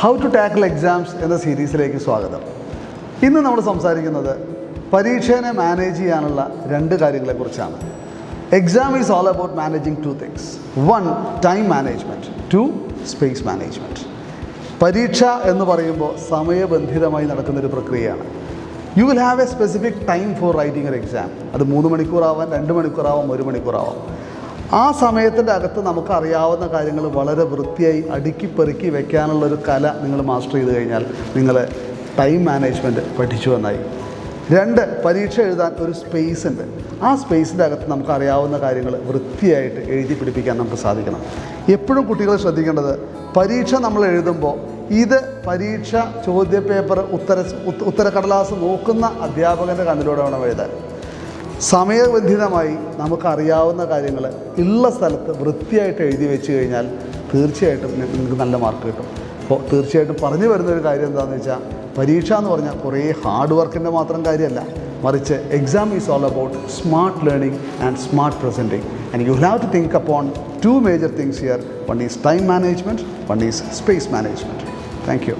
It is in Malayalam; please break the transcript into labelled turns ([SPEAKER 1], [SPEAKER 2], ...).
[SPEAKER 1] ഹൗ ടു ടാക്കിൾ എക്സാംസ് എന്ന സീരീസിലേക്ക് സ്വാഗതം. ഇന്ന് നമ്മൾ സംസാരിക്കുന്നത് പരീക്ഷേനെ മാനേജ് ചെയ്യാനുള്ള രണ്ട് കാര്യങ്ങളെക്കുറിച്ചാണ്. Exam is all about managing two things one time management two space management പരീക്ഷ എന്ന് പറയുമ്പോൾ സമയബന്ധിതമായി നടക്കുന്നൊരു പ്രക്രിയയാണ്. You will have a specific time for writing ഒരു എക്സാം അത് മൂന്ന് മണിക്കൂറാവാം രണ്ട് മണിക്കൂറാവാം ഒരു മണിക്കൂറാവാം. ആ സമയത്തിന്റെ അകത്ത് നമുക്ക് അറിയാവുന്ന കാര്യങ്ങൾ വളരെ വൃത്തിയായി അടുക്കി പെറുക്കി വെക്കാനുള്ള ഒരു കല നിങ്ങൾ മാസ്റ്റർ ചെയ്ത് കഴിഞ്ഞാൽ നിങ്ങൾ ടൈം മാനേജ്മെന്റ് പഠിച്ചു എന്നായി രണ്ട് പരീക്ഷ എഴുതാൻ ഒരു സ്പേസ് ഉണ്ട്. ആ സ്പേസിന്റെ അകത്ത് നമുക്ക് അറിയാവുന്ന കാര്യങ്ങൾ വൃത്തിയായിട്ട് എഴുതി പിടിപ്പിക്കാൻ നമുക്ക് സാധിക്കണം. എപ്പോഴും കുട്ടികൾ ശ്രദ്ധിക്കേണ്ടത് പരീക്ഷ നമ്മൾ എഴുതുമ്പോൾ ഇത് പരീക്ഷ ചോദ്യപേപ്പർ ഉത്തര ഉത്ത- ഉത്തരക്കടലാസ് നോക്കുന്ന അധ്യാപകന്റെ കണ്ണിലൂടെ വേണം എഴുതാൻ? സമയബന്ധിതമായി നമുക്കറിയാവുന്ന കാര്യങ്ങൾ ഉള്ള സ്ഥലത്ത് വൃത്തിയായിട്ട് എഴുതി വെച്ച് കഴിഞ്ഞാൽ തീർച്ചയായിട്ടും നിങ്ങൾക്ക് നല്ല മാർക്ക് കിട്ടും. അപ്പോൾ തീർച്ചയായിട്ടും പറഞ്ഞു വരുന്ന ഒരു കാര്യം എന്താണെന്ന് വെച്ചാൽ പരീക്ഷ എന്ന് പറഞ്ഞാൽ കുറേ ഹാർഡ് വർക്കിന്റെ മാത്രം കാര്യമല്ല. മറിച്ച് exam is all about smart learning and smart presenting and you have to think upon two major things here one is time management one is space management thank you